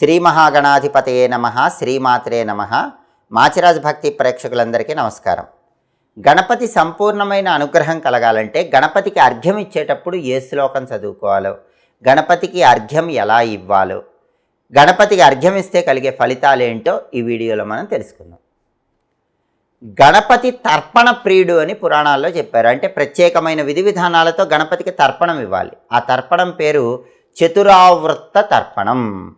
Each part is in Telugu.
శ్రీ మహాగణాధిపతయే నమ శ్రీమాత్రే నమ. మాచిరాజ్ భక్తి ప్రేక్షకులందరికీ నమస్కారం. గణపతి సంపూర్ణమైన అనుగ్రహం కలగాలంటే గణపతికి అర్ఘ్యం ఇచ్చేటప్పుడు ఏ శ్లోకం చదువుకోవాలో గణపతికి అర్ఘ్యం ఎలా ఇవ్వాలో గణపతికి అర్ఘ్యం ఇస్తే కలిగే ఫలితాలు ఏంటో ఈ వీడియోలో మనం తెలుసుకుందాం. గణపతి తర్పణ ప్రియుడు అని పురాణాల్లో చెప్పారు. అంటే ప్రత్యేకమైన విధి విధానాలతో గణపతికి తర్పణం ఇవ్వాలి. ఆ తర్పణం పేరు చతురావృత్త తర్పణం.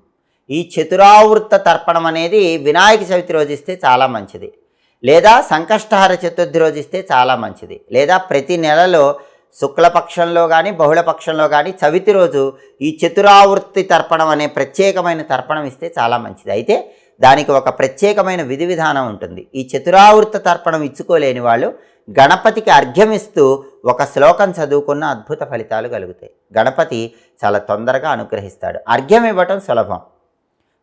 ఈ చతురావృత్త తర్పణం అనేది వినాయక చవితి రోజు ఇస్తే చాలా మంచిది. లేదా సంకష్టహార చతుర్థి రోజు ఇస్తే చాలా మంచిది. లేదా ప్రతి నెలలో శుక్లపక్షంలో కానీ బహుళపక్షంలో కానీ చవితి రోజు ఈ చతురావృత్తి తర్పణం అనే ప్రత్యేకమైన తర్పణం ఇస్తే చాలా మంచిది. అయితే దానికి ఒక ప్రత్యేకమైన విధి విధానం ఉంటుంది. ఈ చతురావృత్త తర్పణం ఇచ్చుకోలేని వాళ్ళు గణపతికి అర్ఘ్యమిస్తూ ఒక శ్లోకం చదువుకున్న అద్భుత ఫలితాలు కలుగుతాయి. గణపతి చాలా తొందరగా అనుగ్రహిస్తాడు. అర్ఘ్యం ఇవ్వటం సులభం.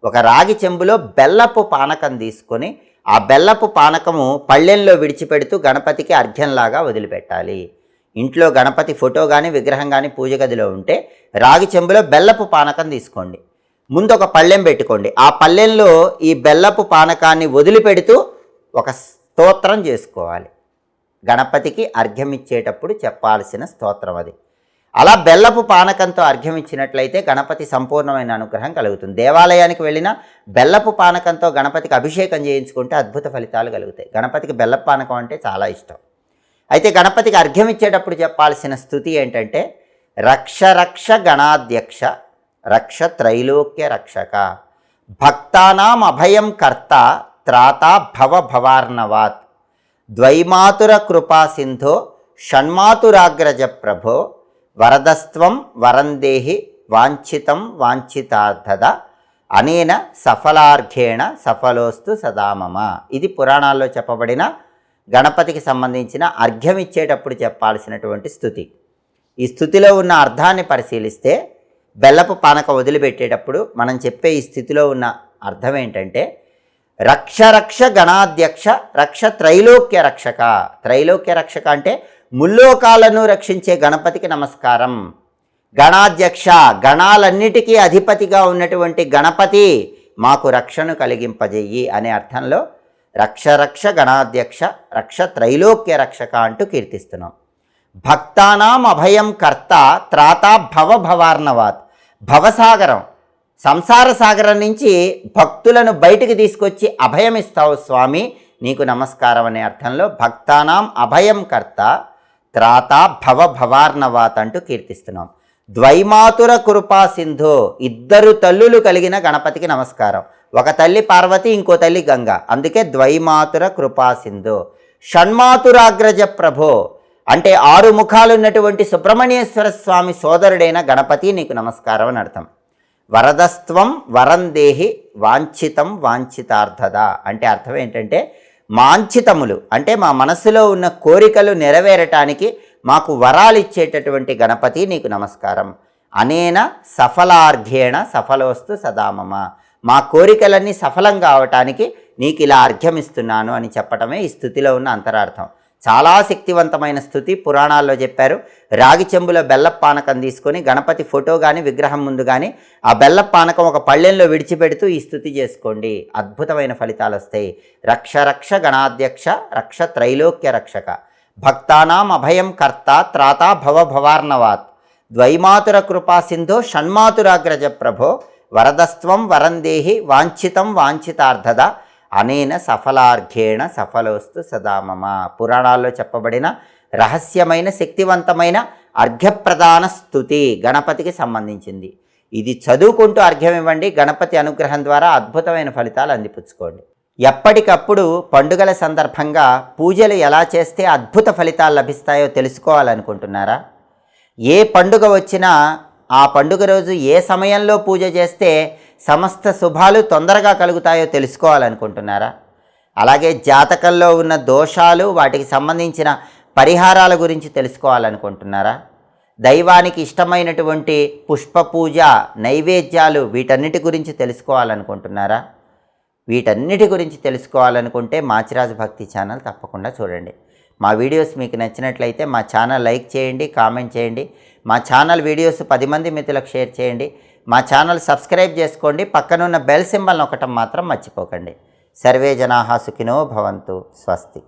ఒక రాగి చెంబులో బెల్లపు పానకం తీసుకొని ఆ బెల్లపు పానకము పళ్ళెంలో విడిచిపెడుతూ గణపతికి అర్ఘ్యంలాగా వదిలిపెట్టాలి. ఇంట్లో గణపతి ఫోటో కానీ విగ్రహం కానీ పూజ గదిలో ఉంటే రాగి చెంబులో బెల్లపు పానకం తీసుకోండి. ముందు ఒక పళ్ళెం పెట్టుకోండి. ఆ పళ్ళెంలో ఈ బెల్లపు పానకాన్ని వదిలిపెడుతూ ఒక స్తోత్రం చేసుకోవాలి. గణపతికి అర్ఘ్యం ఇచ్చేటప్పుడు చెప్పాల్సిన స్తోత్రం అది. అలా బెల్లపు పానకంతో అర్ఘ్యం ఇచ్చినట్లయితే గణపతి సంపూర్ణమైన అనుగ్రహం కలుగుతుంది. దేవాలయానికి వెళ్ళిన బెల్లపు పానకంతో గణపతికి అభిషేకం చేయించుకుంటే అద్భుత ఫలితాలు కలుగుతాయి. గణపతికి బెల్లపు పానకం అంటే చాలా ఇష్టం. అయితే గణపతికి అర్ఘ్యం ఇచ్చేటప్పుడు చెప్పాల్సిన స్థుతి ఏంటంటే రక్ష రక్ష గణాధ్యక్ష రక్ష త్రైలోక్య రక్షక భక్తానాం అభయం కర్త త్రాత భవ భవార్ణవాత్ ద్వైమాతుర కృపా సింధో షణ్మాతురాగ్రజ ప్రభో వరదస్త్వం వరందేహి వాంఛితం వాంఛితార్థద అనేన సఫలార్ఘేణ సఫలోస్తు సదామమ ఇది పురాణాల్లో చెప్పబడిన గణపతికి సంబంధించిన అర్ఘ్యం ఇచ్చేటప్పుడు చెప్పాల్సినటువంటి స్థుతి. ఈ స్థుతిలో ఉన్న అర్థాన్ని పరిశీలిస్తే బెల్లపు పానక వదిలిపెట్టేటప్పుడు మనం చెప్పే ఈ స్థితిలో ఉన్న అర్థం ఏంటంటే రక్ష రక్ష గణాధ్యక్ష రక్ష త్రైలోక్య రక్షక. త్రైలోక్య రక్షక అంటే ముల్లోకాలను రక్షించే గణపతికి నమస్కారం. గణాధ్యక్ష గణాలన్నిటికీ అధిపతిగా ఉన్నటువంటి గణపతి మాకు రక్షను కలిగింపజేయి అనే అర్థంలో రక్ష రక్ష గణాధ్యక్ష రక్ష త్రైలోక్య రక్షక అంటూ కీర్తిస్తున్నాం. భక్తానాం అభయం కర్త త్రాతా భవ భవార్ణవాత్. భవసాగరం సంసార సాగరం నుంచి భక్తులను బయటికి తీసుకొచ్చి అభయం ఇస్తావు స్వామి నీకు నమస్కారం అనే అర్థంలో భక్తానాం అభయం కర్త త్రాతా భవ భవార్ణవాత అంటూ కీర్తిస్తున్నాం. ద్వైమాతుర కృపా సింధు ఇద్దరు తల్లులు కలిగిన గణపతికి నమస్కారం. ఒక తల్లి పార్వతి ఇంకో తల్లి గంగ. అందుకే ద్వైమాతుర కృపా సింధు. షణ్మాతురాగ్రజ ప్రభో అంటే ఆరు ముఖాలున్నటువంటి సుబ్రహ్మణ్యేశ్వర స్వామి సోదరుడైన గణపతి నీకు నమస్కారం అని అర్థం. వరదస్త్వం వరందేహి వాంఛితం వాంఛితార్థద. అంటే అర్థం ఏంటంటే మాంఛితములు. అంటే మా మనసులో ఉన్న కోరికలు నెరవేరటానికి మాకు వరాలు ఇచ్చేటటువంటి గణపతి నీకు నమస్కారం. అనేన సఫలార్ఘేణ సఫలోస్తు సదామమ మా కోరికలన్నీ సఫలం కావటానికి నీకు ఇలా అర్ఘ్యమిస్తున్నాను అని చెప్పటమే ఈ స్థుతిలో ఉన్న అంతరార్థం. చాలా శక్తివంతమైన స్థుతి పురాణాల్లో చెప్పారు. రాగి చెంబులో బెల్ల పానకం తీసుకొని గణపతి ఫోటో కానీ విగ్రహం ముందు కానీ ఆ బెల్ల పానకం ఒక పళ్ళెంలో విడిచిపెడుతూ ఈ స్థుతి చేసుకోండి. అద్భుతమైన ఫలితాలు వస్తాయి. రక్ష రక్ష గణాధ్యక్ష రక్ష త్రైలోక్య రక్షక. భక్తానాం అభయం కర్త త్రాతా భవ భవార్ణవాత్. ద్వైమాతుర కృపా సింధో షణ్మాతురాగ్రజ ప్రభో. వరదస్త్వం వరందేహి వాంఛితం వాంఛితార్థద. అనేన సఫలార్ఘేణ సఫలోస్తు సదామమ పురాణాల్లో చెప్పబడిన రహస్యమైన శక్తివంతమైన అర్ఘ్యప్రదాన స్థుతి గణపతికి సంబంధించింది. ఇది చదువుకుంటూ అర్ఘ్యం ఇవ్వండి. గణపతి అనుగ్రహం ద్వారా అద్భుతమైన ఫలితాలు అందిపుచ్చుకోండి. ఎప్పటికప్పుడు పండుగల సందర్భంగా పూజలు ఎలా చేస్తే అద్భుత ఫలితాలు లభిస్తాయో తెలుసుకోవాలనుకుంటున్నారా? ఏ పండుగ వచ్చినా ఆ పండుగ రోజు ఏ సమయంలో పూజ చేస్తే సమస్త శుభాలు తొందరగా కలుగుతాయో తెలుసుకోవాలనుకుంటున్నారా? అలాగే జాతకంలో ఉన్న దోషాలు వాటికి సంబంధించిన పరిహారాల గురించి తెలుసుకోవాలనుకుంటున్నారా? దైవానికి ఇష్టమైనటువంటి పుష్ప పూజ నైవేద్యాలు వీటన్నిటి గురించి తెలుసుకోవాలనుకుంటున్నారా? వీటన్నిటి గురించి తెలుసుకోవాలనుకుంటే మాచిరాజు భక్తి ఛానల్ తప్పకుండా చూడండి. మా వీడియోస్ మీకు నచ్చినట్లయితే మా ఛానల్ లైక్ చేయండి కామెంట్ చేయండి. మా ఛానల్ వీడియోస్ పది మంది మిత్రులకు షేర్ చేయండి. మా ఛానల్ సబ్స్క్రైబ్ చేసుకోండి. పక్కనున్న బెల్ సింబల్ నొక్కటం మాత్రం మర్చిపోకండి. సర్వే జనాహా సుఖినో భవంతు. స్వస్తి.